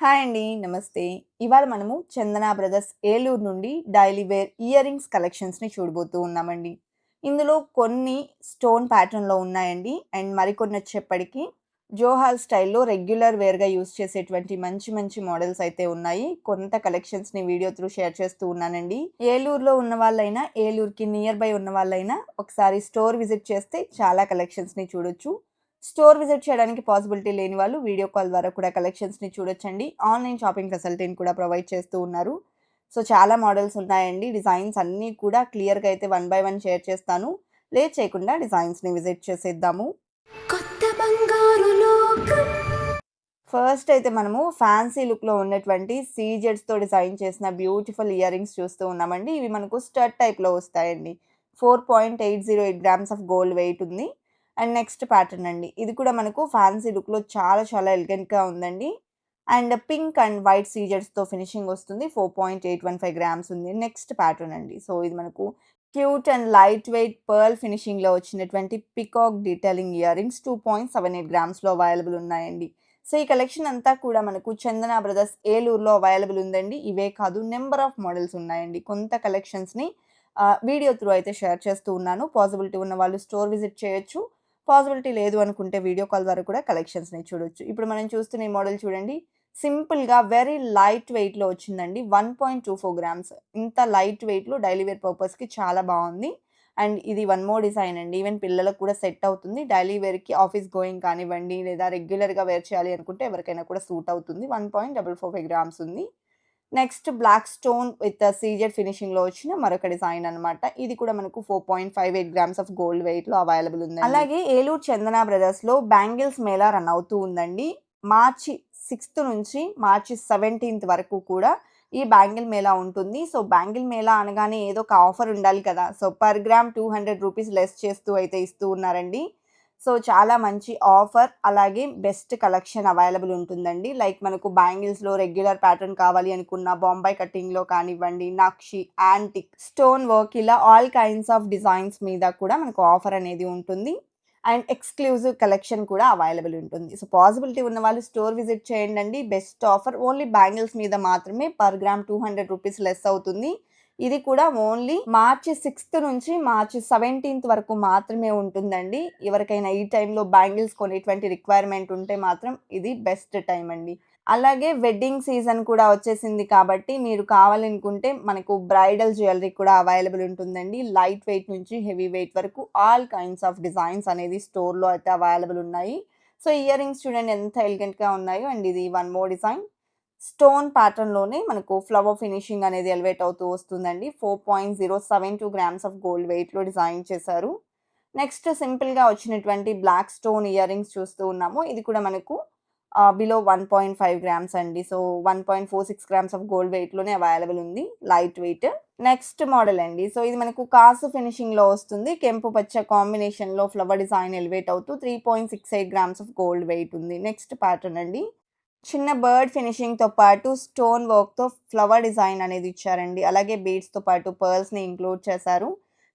Hi అండి నమస్తే. ఇవాళ మనము చందన బ్రదర్స్ ఏలూరు నుండి డైలీ వేర్ ఇయర్ రింగ్స్ కలెక్షన్స్ని చూడబోతూ ఉన్నామండి. ఇందులో కొన్ని స్టోన్ ప్యాటర్న్లో ఉన్నాయండి. అండ్ మరికొన్ని వచ్చేప్పటికి జోహాల్ స్టైల్లో రెగ్యులర్ వేర్గా యూస్ చేసేటువంటి మంచి మంచి మోడల్స్ అయితే ఉన్నాయి. కొంత కలెక్షన్స్ని వీడియో త్రూ షేర్ చేస్తూ ఉన్నానండి. ఏలూరులో ఉన్న వాళ్ళైనా ఏలూరుకి నియర్ బై ఉన్న వాళ్ళైనా ఒకసారి స్టోర్ విజిట్ చేస్తే చాలా కలెక్షన్స్ని చూడొచ్చు. స్టోర్ విజిట్ చేయడానికి పాసిబిలిటీ లేని వాళ్ళు వీడియో కాల్ ద్వారా కూడా కలెక్షన్స్ని చూడొచ్చండి. ఆన్లైన్ షాపింగ్ ఫెసిలిటీని కూడా ప్రొవైడ్ చేస్తూ ఉన్నారు. సో చాలా మోడల్స్ ఉన్నాయండి. డిజైన్స్ అన్నీ కూడా క్లియర్గా అయితే వన్ బై వన్ షేర్ చేస్తాను. లేట్ చేయకుండా డిజైన్స్ని విజిట్ చేసేద్దాము. కొత్త బంగారు లోకం. ఫస్ట్ అయితే మనము ఫ్యాన్సీ లుక్లో ఉన్నటువంటి సీజెడ్స్తో డిజైన్ చేసిన బ్యూటిఫుల్ ఇయర్ రింగ్స్ చూస్తూ ఉన్నామండి. ఇవి మనకు స్టడ్ టైప్లో వస్తాయండి. Four point eight zero eight grams of gold weight ఉంది. అండ్ నెక్స్ట్ ప్యాటర్న్ అండి. ఇది కూడా మనకు ఫ్యాన్సీ లుక్లో చాలా చాలా ఎలిగెంట్గా ఉందండి. అండ్ పింక్ అండ్ వైట్ సీజర్స్తో ఫినిషింగ్ వస్తుంది. Four point eight one five grams ఉంది. నెక్స్ట్ ప్యాటర్న్ అండి. సో ఇది మనకు cute and light weight pearl ఫినిషింగ్లో వచ్చినటువంటి peacock detailing ear rings two point seven eight గ్రామ్స్లో available ఉన్నాయండి. సో ఈ కలెక్షన్ అంతా కూడా మనకు చందన బ్రదర్స్ ఏలూరులో అవైలబుల్ ఉందండి. ఇవే కాదు నెంబర్ ఆఫ్ మోడల్స్ ఉన్నాయండి. కొంత కలెక్షన్స్ని వీడియో త్రూ అయితే షేర్ చేస్తూ ఉన్నాను. పాసిబిలిటీ ఉన్న వాళ్ళు స్టోర్ విజిట్ చేయొచ్చు. పాసిబిలిటీ లేదు అనుకుంటే వీడియో కాల్ ద్వారా కూడా కలెక్షన్స్ని చూడొచ్చు. ఇప్పుడు మనం చూస్తున్న ఈ మోడల్ చూడండి. సింపుల్గా వెరీ లైట్ వెయిట్లో వచ్చిందండి. One point two four grams. ఇంత లైట్ వెయిట్లో డైలీ వేర్ పర్పస్కి చాలా బాగుంది. అండ్ ఇది వన్ మోర్ డిజైన్ అండి. ఈవెన్ పిల్లలకు కూడా సెట్ అవుతుంది. డైలీ వేర్కి ఆఫీస్ గోయింగ్ కానివ్వండి లేదా రెగ్యులర్గా వేర్ చేయాలి అనుకుంటే ఎవరికైనా కూడా సూట్ అవుతుంది. One point double four five grams ఉంది. Next black stone with CZ ఫినిషింగ్లో వచ్చిన మరొక డిజైన్ అనమాట ఇది కూడా మనకు four point five eight grams of gold వెయిట్లో అవైలబుల్ ఉంది అలాగే ఏలూరు చందన బ్రదర్స్లో బ్యాంగిల్స్ మేళా రన్ అవుతూ ఉందండి. మార్చి సిక్స్త్ నుంచి మార్చి సెవెంటీన్త్ వరకు కూడా ఈ బ్యాంగిల్ మేళా ఉంటుంది. సో బ్యాంగిల్ మేళా అనగానే ఏదో ఒక ఆఫర్ ఉండాలి కదా. So per gram two hundred rupees less చేస్తూ అయితే ఇస్తూ ఉన్నారండి. సో చాలా మంచి ఆఫర్ అలాగే బెస్ట్ కలెక్షన్ అవైలబుల్ ఉంటుందండి. లైక్ మనకు బ్యాంగిల్స్లో రెగ్యులర్ ప్యాటర్న్ కావాలి అనుకున్న బాంబాయ్ కటింగ్లో కానివ్వండి నక్షి యాంటిక్ స్టోన్ వర్క్ ఇలా ఆల్ కైండ్స్ ఆఫ్ డిజైన్స్ మీద కూడా మనకు ఆఫర్ అనేది ఉంటుంది. అండ్ ఎక్స్క్లూజివ్ కలెక్షన్ కూడా అవైలబుల్ ఉంటుంది. సో పాసిబిలిటీ ఉన్న వాళ్ళు స్టోర్ విజిట్ చేయండి బెస్ట్ ఆఫర్ ఓన్లీ బ్యాంగిల్స్ మీద మాత్రమే per gram two hundred rupees less అవుతుంది. ఇది కూడా ఓన్లీ మార్చి సిక్స్త్ నుంచి మార్చి సెవెంటీన్త్ వరకు మాత్రమే ఉంటుందండి. ఎవరికైనా ఈ టైంలో బ్యాంగిల్స్ కొనేటువంటి రిక్వైర్మెంట్ ఉంటే మాత్రం ఇది బెస్ట్ టైం అండి. అలాగే వెడ్డింగ్ సీజన్ కూడా వచ్చేసింది కాబట్టి మీరు కావాలనుకుంటే మనకు బ్రైడల్ జ్యువెలరీ కూడా అవైలబుల్ ఉంటుందండి. లైట్ వెయిట్ నుంచి హెవీ వెయిట్ వరకు ఆల్ కైండ్స్ ఆఫ్ డిజైన్స్ అనేది స్టోర్లో అయితే అవైలబుల్ ఉన్నాయి. సో ఇయర్ రింగ్స్ చూడండి ఎంత ఎలిగెంట్గా ఉన్నాయో అండ్ ఇది వన్ మోర్ డిజైన్. స్టోన్ ప్యాటర్న్లోనే మనకు ఫ్లవర్ ఫినిషింగ్ అనేది ఎలివేట్ అవుతూ వస్తుందండి. Four point zero seven two grams of gold వెయిట్లో డిజైన్ చేశారు. నెక్స్ట్ సింపుల్గా వచ్చినటువంటి బ్లాక్ స్టోన్ ఇయర్ రింగ్స్ చూస్తూ ఉన్నాము. ఇది కూడా మనకు below one point five grams అండి. So one point four six grams of gold వెయిట్లోనే available ఉంది లైట్ వెయిట్ నెక్స్ట్ మోడల్ అండి. సో ఇది మనకు కాసు ఫినిషింగ్లో వస్తుంది. కెంపు పచ్చ కాంబినేషన్లో ఫ్లవర్ డిజైన్ ఎలివేట్ అవుతూ three point six eight grams of gold weight ఉంది. నెక్స్ట్ ప్యాటర్న్ అండి. చిన్న బర్డ్ ఫినిషింగ్తో పాటు స్టోన్ వర్క్తో ఫ్లవర్ డిజైన్ అనేది ఇచ్చారండి. అలాగే బీడ్స్తో పాటు పర్ల్స్ని ఇంక్లూడ్ చేశారు.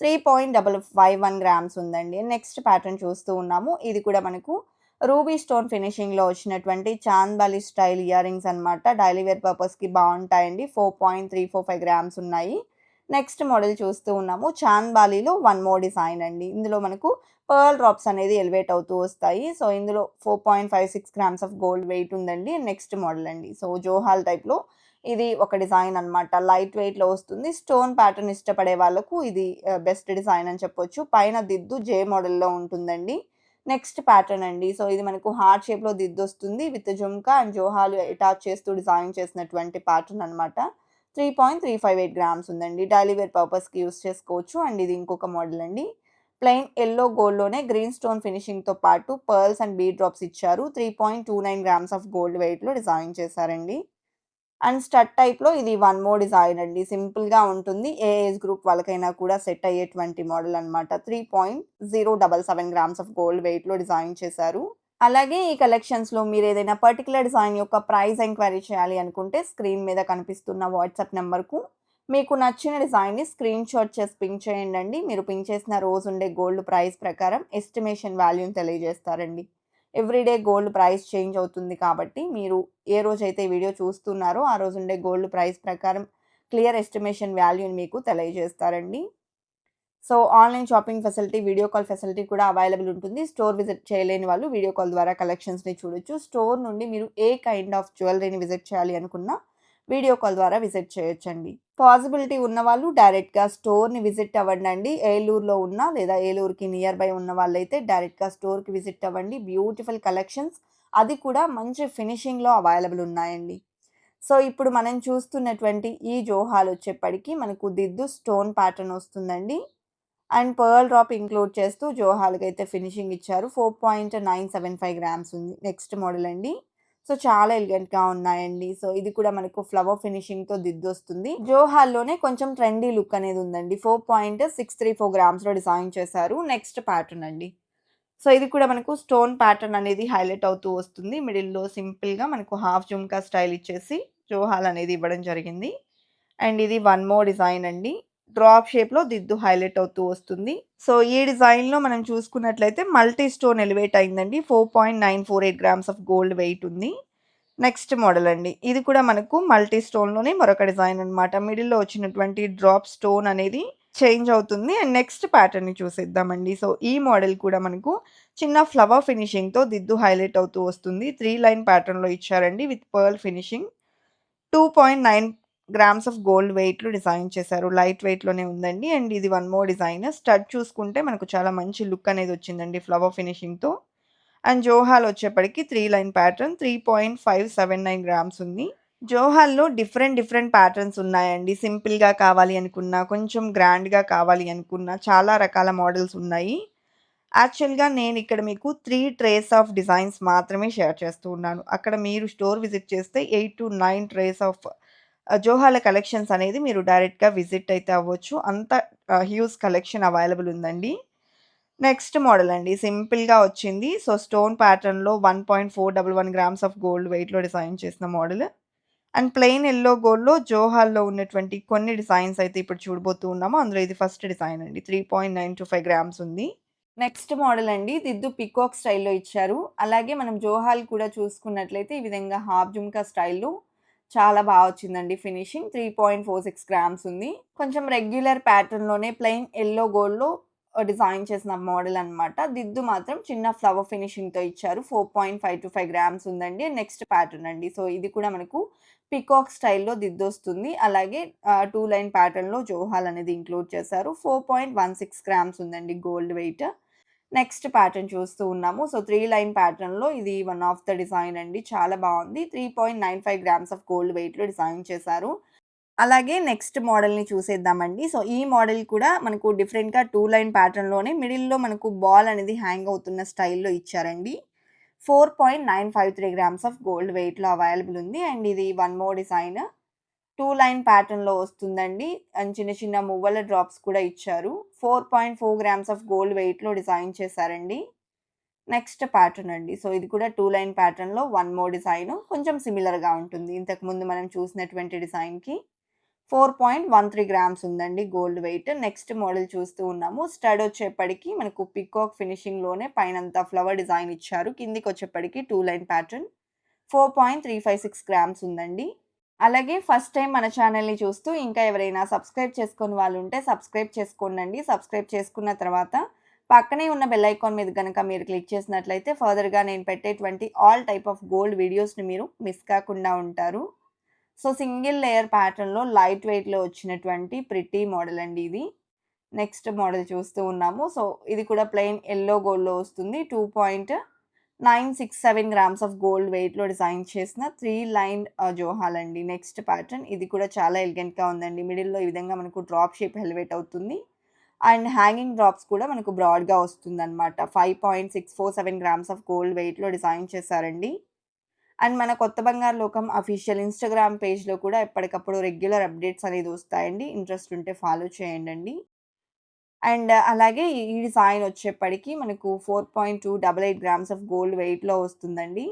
Three point double five one grams ఉందండి. నెక్స్ట్ ప్యాటర్న్ చూస్తూ ఉన్నాము. ఇది కూడా మనకు రూబీ స్టోన్ ఫినిషింగ్లో వచ్చినటువంటి చాంద్బాలి స్టైల్ ఇయర్ రింగ్స్ అనమాట డైలీ వేర్ పర్పస్కి బాగుంటాయండి. Four point three four five grams ఉన్నాయి. నెక్స్ట్ మోడల్ చూస్తూ ఉన్నాము. చాంద్బాలీలో వన్ మోర్ డిజైన్ అండి. ఇందులో మనకు పర్ల్ డ్రాప్స్ అనేది ఎలివేట్ అవుతూ వస్తాయి. సో ఇందులో four point five six grams of gold weight ఉందండి. నెక్స్ట్ మోడల్ అండి. సో జోహాల్ టైప్లో ఇది ఒక డిజైన్ అనమాట లైట్ వెయిట్లో వస్తుంది. స్టోన్ ప్యాటర్న్ ఇష్టపడే వాళ్ళకు ఇది బెస్ట్ డిజైన్ అని చెప్పొచ్చు. పైన దిద్దు జే మోడల్లో ఉంటుందండి. నెక్స్ట్ ప్యాటర్న్ అండి. సో ఇది మనకు హార్ట్ షేప్లో దిద్దు వస్తుంది. విత్ జుమ్కా అండ్ జోహాలు అటాచ్ చేస్తూ డిజైన్ చేసినటువంటి ప్యాటర్న్ అనమాట three point three five eight grams ఉందండి. డైలీ వేర్ పర్పస్కి యూస్ చేసుకోవచ్చు. అండ్ ఇది ఇంకొక మోడల్ అండి. ప్లెయిన్ ఎల్లో గోల్డ్లోనే గ్రీన్ స్టోన్ ఫినిషింగ్తో పాటు పర్ల్స్ అండ్ బీ డ్రాప్స్ ఇచ్చారు. Three point two nine grams of gold వెయిట్లో డిజైన్ చేశారండి. అండ్ స్టడ్ టైప్లో ఇది వన్ మోర్ డిజైన్ అండి. సింపుల్గా ఉంటుంది. ఏ ఏజ్ గ్రూప్ వాళ్ళకైనా కూడా సెట్ అయ్యేటువంటి మోడల్ అనమాట three point zero double seven grams of gold వెయిట్లో డిజైన్ చేశారు. అలాగే ఈ కలెక్షన్స్లో మీరు ఏదైనా పర్టికులర్ డిజైన్ యొక్క ప్రైస్ ఎంక్వైరీ చేయాలి అనుకుంటే స్క్రీన్ మీద కనిపిస్తున్న వాట్సాప్ నెంబర్కు మీకు నచ్చిన డిజైన్ని స్క్రీన్ షాట్ చేసి పింక్ చేయండి మీరు పింక్ చేసిన రోజు ఉండే గోల్డ్ ప్రైస్ ప్రకారం ఎస్టిమేషన్ వాల్యూని తెలియజేస్తారండి. ఎవ్రీడే గోల్డ్ ప్రైస్ చేంజ్ అవుతుంది కాబట్టి మీరు ఏ రోజైతే వీడియో చూస్తున్నారో ఆ రోజు ఉండే గోల్డ్ ప్రైస్ ప్రకారం క్లియర్ ఎస్టిమేషన్ వాల్యూని మీకు తెలియజేస్తారండి. So online shopping facility video call facility కూడా అవైలబుల్ ఉంటుంది. స్టోర్ విజిట్ చేయలేని వాళ్ళు వీడియో కాల్ ద్వారా కలెక్షన్స్ని చూడొచ్చు. స్టోర్ నుండి మీరు ఏ కైండ్ ఆఫ్ జ్యువెలరీని విజిట్ చేయాలి అనుకున్నా వీడియో కాల్ ద్వారా విజిట్ చేయొచ్చండి. పాసిబిలిటీ ఉన్న వాళ్ళు డైరెక్ట్గా స్టోర్ని విజిట్ అవ్వండి ఏలూరులో ఉన్న లేదా ఏలూరుకి నియర్ బై ఉన్న వాళ్ళైతే డైరెక్ట్గా స్టోర్కి విజిట్ అవ్వండి. బ్యూటిఫుల్ కలెక్షన్స్ అది కూడా మంచి ఫినిషింగ్లో అవైలబుల్ ఉన్నాయండి. సో ఇప్పుడు మనం చూస్తున్నటువంటి ఈ జోహాలు వచ్చేప్పటికి మనకు దిద్దు స్టోన్ ప్యాటర్న్ వస్తుందండి. అండ్ పర్ల్ డ్రాప్ ఇంక్లూడ్ చేస్తూ జోహాల్కి అయితే ఫినిషింగ్ ఇచ్చారు. Four point nine seven five grams ఉంది నెక్స్ట్ మోడల్ అండి. సో చాలా ఎలిగెంట్గా ఉన్నాయండి. సో ఇది కూడా మనకు ఫ్లవర్ ఫినిషింగ్తో దిద్దు వస్తుంది జోహాల్లోనే కొంచెం ట్రెండీ లుక్ అనేది ఉందండి. Four point six three four గ్రామ్స్లో design చేశారు. నెక్స్ట్ ప్యాటర్న్ అండి. సో ఇది కూడా మనకు స్టోన్ ప్యాటర్న్ అనేది హైలైట్ అవుతూ వస్తుంది. మిడిల్లో సింపుల్గా మనకు హాఫ్ జుమ్కా స్టైల్ ఇచ్చేసి జోహాల్ అనేది ఇవ్వడం జరిగింది. అండ్ ఇది వన్ మోర్ డిజైన్ అండి. డ్రాప్ షేప్లో దిద్దు హైలైట్ అవుతూ వస్తుంది. సో ఈ డిజైన్లో మనం చూసుకున్నట్లయితే మల్టీ స్టోన్ ఎలివేట్ అయిందండి. Four point nine four eight grams of gold weight ఉంది. నెక్స్ట్ మోడల్ అండి. ఇది కూడా మనకు మల్టీ స్టోన్లోనే మరొక డిజైన్ అనమాట మిడిల్లో వచ్చినటువంటి డ్రాప్ స్టోన్ అనేది చేంజ్ అవుతుంది. అండ్ నెక్స్ట్ ప్యాటర్న్ని చూసేద్దామండి. సో ఈ మోడల్ కూడా మనకు చిన్న ఫ్లవర్ ఫినిషింగ్తో దిద్దు హైలైట్ అవుతూ వస్తుంది. త్రీ లైన్ ప్యాటర్న్లో ఇచ్చారండి with pearl finishing. Two point nine grams of gold వెయిట్లో డిజైన్ చేశారు. లైట్ వెయిట్లోనే ఉందండి. అండ్ ఇది వన్ మోర్ డిజైన్. స్టడ్ చూసుకుంటే మనకు చాలా మంచి లుక్ అనేది వచ్చిందండి ఫ్లవర్ ఫినిషింగ్తో అండ్ జోహాల్ వచ్చేప్పటికి three line pattern three point five seven nine grams ఉంది. జోహాల్లో డిఫరెంట్ డిఫరెంట్ ప్యాటర్న్స్ ఉన్నాయండి. సింపుల్గా కావాలి అనుకున్నా కొంచెం గ్రాండ్గా కావాలి అనుకున్నా చాలా రకాల మోడల్స్ ఉన్నాయి. యాక్చువల్గా నేను ఇక్కడ మీకు త్రీ ట్రేస్ ఆఫ్ డిజైన్స్ మాత్రమే షేర్ చేస్తూ ఉన్నాను. అక్కడ మీరు స్టోర్ విజిట్ చేస్తే eight to nine trays of జోహాల collections అనేది మీరు డైరెక్ట్గా విజిట్ అయితే అవ్వచ్చు. అంత హ్యూజ్ కలెక్షన్ అవైలబుల్ ఉందండి. నెక్స్ట్ మోడల్ అండి. సింపుల్గా వచ్చింది. సో స్టోన్ ప్యాటర్న్లో one point four double one grams of gold వెయిట్లో డిజైన్ చేసిన మోడల్. అండ్ ప్లెయిన్ ఎల్లో గోల్డ్లో జోహాల్లో ఉన్నటువంటి కొన్ని డిజైన్స్ అయితే ఇప్పుడు చూడబోతూ ఉన్నాము. అందులో ఇది ఫస్ట్ డిజైన్ అండి. Three point nine two five grams ఉంది. నెక్స్ట్ మోడల్ అండి. దిద్దు పికాక్ స్టైల్లో ఇచ్చారు. అలాగే మనం జోహాల్ కూడా చూసుకున్నట్లయితే ఈ విధంగా హాఫ్ జుమ్కా స్టైల్లో చాలా బాగా వచ్చిందండి finishing. Three point four six grams ఉంది. కొంచెం రెగ్యులర్ ప్యాటర్న్లోనే ప్లెయిన్ ఎల్లో గోల్డ్లో డిజైన్ చేసిన మోడల్ అనమాట దిద్దు మాత్రం చిన్న ఫ్లవర్ ఫినిషింగ్తో ఇచ్చారు. Four point five two five grams ఉందండి. నెక్స్ట్ ప్యాటర్న్ అండి. సో ఇది కూడా మనకు పికాక్ స్టైల్లో దిద్దు వస్తుంది అలాగే టూ లైన్ ప్యాటర్న్లో జోహాల్ అనేది ఇంక్లూడ్ చేశారు. Four point one six grams ఉందండి గోల్డ్ వెయిట్ నెక్స్ట్ ప్యాటర్న్ చూస్తూ ఉన్నాము. సో త్రీ లైన్ ప్యాటర్న్లో ఇది వన్ ఆఫ్ ద డిజైన్ అండి. చాలా బాగుంది. Three point nine five grams of gold వెయిట్లో డిజైన్ చేశారు. అలాగే నెక్స్ట్ మోడల్ని చూసేద్దామండి. సో ఈ మోడల్ కూడా మనకు డిఫరెంట్గా టూ లైన్ ప్యాటర్న్లోనే మిడిల్లో మనకు బాల్ అనేది హ్యాంగ్ అవుతున్న స్టైల్లో ఇచ్చారండి. Four point nine five three grams of gold వెయిట్లో అవైలబుల్ ఉంది. అండ్ ఇది one more design. Two line ప్యాటర్న్లో వస్తుందండి. అండ్ చిన్న చిన్న మువ్వల డ్రాప్స్ కూడా ఇచ్చారు. Four point four grams of gold వెయిట్లో డిజైన్ చేశారండి. నెక్స్ట్ ప్యాటర్న్ అండి. సో ఇది కూడా టూ లైన్ ప్యాటర్న్లో వన్ మోర్ డిజైన్. కొంచెం సిమిలర్గా ఉంటుంది. ఇంతకుముందు మనం చూసినటువంటి డిజైన్కి four point one three grams ఉందండి గోల్డ్ వెయిట్. నెక్స్ట్ మోడల్ చూస్తూ ఉన్నాము. స్టడ్ వచ్చేప్పటికి మనకు పికాక్ ఫినిషింగ్లోనే పైనంతా ఫ్లవర్ డిజైన్ ఇచ్చారు. కిందికి వచ్చేప్పటికి two line pattern. Four point three five six grams ఉందండి. అలాగే ఫస్ట్ టైం మన ఛానల్ని చూస్తూ ఇంకా ఎవరైనా సబ్స్క్రైబ్ చేసుకుని వాళ్ళు ఉంటే సబ్స్క్రైబ్ చేసుకోండి సబ్స్క్రైబ్ చేసుకున్న తర్వాత పక్కనే ఉన్న బెల్ ఐకాన్ మీద కనుక మీరు క్లిక్ చేసినట్లయితే ఫర్దర్గా నేను పెట్టేటువంటి ఆల్ టైప్ ఆఫ్ గోల్డ్ వీడియోస్ని మీరు మిస్ కాకుండా ఉంటారు. సో సింగిల్ లేయర్ ప్యాటర్న్లో లైట్ వెయిట్లో వచ్చినటువంటి ప్రిటీ మోడల్ అండి ఇది. నెక్స్ట్ మోడల్ చూస్తూ ఉన్నాము. సో ఇది కూడా ప్లెయిన్ ఎల్లో గోల్డ్లో వస్తుంది. Two point nine six seven grams of gold వెయిట్లో డిజైన్ చేసిన త్రీ లైన్ జోహాల్ అండి నెక్స్ట్ ప్యాటర్న్ ఇది కూడా చాలా ఎలిగెంట్గా ఉందండి. మిడిల్లో ఈ విధంగా మనకు డ్రాప్ షేప్ హెల్వేట్ అవుతుంది. అండ్ హ్యాంగింగ్ డ్రాప్స్ కూడా మనకు బ్రాడ్గా వస్తుంది అనమాట five point six four seven grams of gold వెయిట్లో డిజైన్ చేశారండి. అండ్ మన కొత్త బంగారు లోకం అఫీషియల్ ఇన్స్టాగ్రామ్ పేజ్లో కూడా ఎప్పటికప్పుడు రెగ్యులర్ అప్డేట్స్ అనేది వస్తాయండి. ఇంట్రెస్ట్ ఉంటే ఫాలో చేయండి అండ్ అలాగే ఈ డిజైన్ వచ్చేప్పటికి మనకు four point two double eight grams of gold వెయిట్లో వస్తుందండి.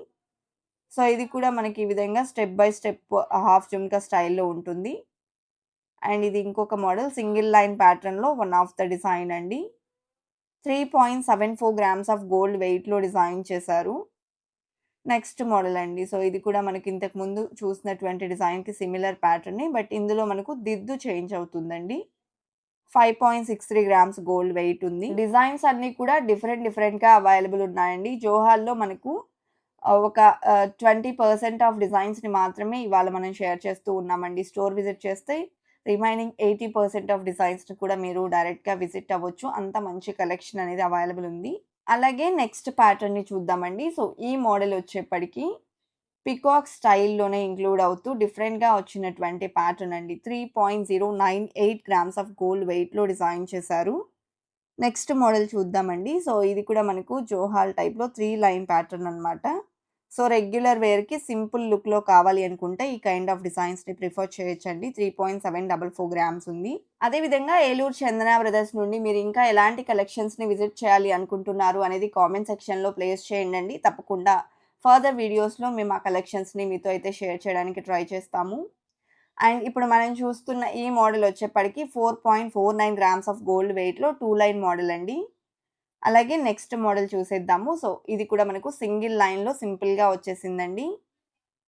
సో ఇది కూడా మనకి ఈ విధంగా step by step half jhumka స్టైల్లో ఉంటుంది. అండ్ ఇది ఇంకొక మోడల్ సింగిల్ లైన్ ప్యాటర్న్లో వన్ ఆఫ్ ద డిజైన్ అండి. Three point seven four grams of gold వెయిట్లో డిజైన్ చేశారు. నెక్స్ట్ మోడల్ అండి. సో ఇది కూడా మనకి ఇంతకు ముందు చూసినటువంటి డిజైన్కి సిమిలర్ ప్యాటర్న్ బట్ ఇందులో మనకు దిద్దు చేంజ్ అవుతుందండి. Five point six three grams gold weight ఉంది. డిజైన్స్ అన్నీ కూడా డిఫరెంట్ డిఫరెంట్గా అవైలబుల్ ఉన్నాయండి. జోహాల్లో మనకు ఒక ట్వంటీ పర్సెంట్ ఆఫ్ డిజైన్స్ని మాత్రమే ఇవాళ మనం షేర్ చేస్తూ ఉన్నామండి. స్టోర్ విజిట్ చేస్తే రిమైనింగ్ ఎయిటీ పర్సెంట్ ఆఫ్ డిజైన్స్ని కూడా మీరు డైరెక్ట్గా విజిట్ అవ్వచ్చు. అంత మంచి కలెక్షన్ అనేది అవైలబుల్ ఉంది. అలాగే నెక్స్ట్ ప్యాటర్న్ని చూద్దామండి. సో ఈ మోడల్ వచ్చేప్పటికి పికాక్ స్టైల్లోనే ఇంక్లూడ్ అవుతూ డిఫరెంట్గా వచ్చినటువంటి ప్యాటర్న్ అండి. Three point zero nine eight grams of gold వెయిట్లో డిజైన్ చేశారు. నెక్స్ట్ మోడల్ చూద్దామండి. సో ఇది కూడా మనకు జోహాల్ టైప్లో త్రీ లైన్ ప్యాటర్న్ అనమాట సో రెగ్యులర్ వేర్కి సింపుల్ లుక్లో కావాలి అనుకుంటే ఈ కైండ్ ఆఫ్ డిజైన్స్ని ప్రిఫర్ చేయొచ్చండి. Three point seven double four grams ఉంది. అదేవిధంగా ఏలూరు చందన బ్రదర్స్ నుండి మీరు ఇంకా ఎలాంటి కలెక్షన్స్ని విజిట్ చేయాలి అనుకుంటున్నారు అనేది కామెంట్ సెక్షన్లో ప్లేస్ చేయండి తప్పకుండా ఫర్దర్ వీడియోస్లో మేము ఆ కలెక్షన్స్ని మీతో అయితే షేర్ చేయడానికి ట్రై చేస్తాము. అండ్ ఇప్పుడు మనం చూస్తున్న ఈ మోడల్ వచ్చేప్పటికి four point four nine grams of gold వెయిట్లో టూ లైన్ మోడల్ అండి. అలాగే నెక్స్ట్ మోడల్ చూసేద్దాము. సో ఇది కూడా మనకు సింగిల్ లైన్లో సింపుల్గా వచ్చేసిందండి.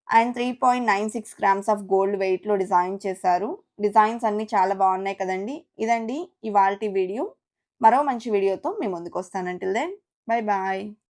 And three point nine six grams of gold వెయిట్లో డిజైన్ చేశారు. డిజైన్స్ అన్నీ చాలా బాగున్నాయి కదండి. ఇదండి ఇవాల్టి వీడియో మరో మంచి వీడియోతో మీ ముందుకు వస్తానంటిల్ దెన్ బై బాయ్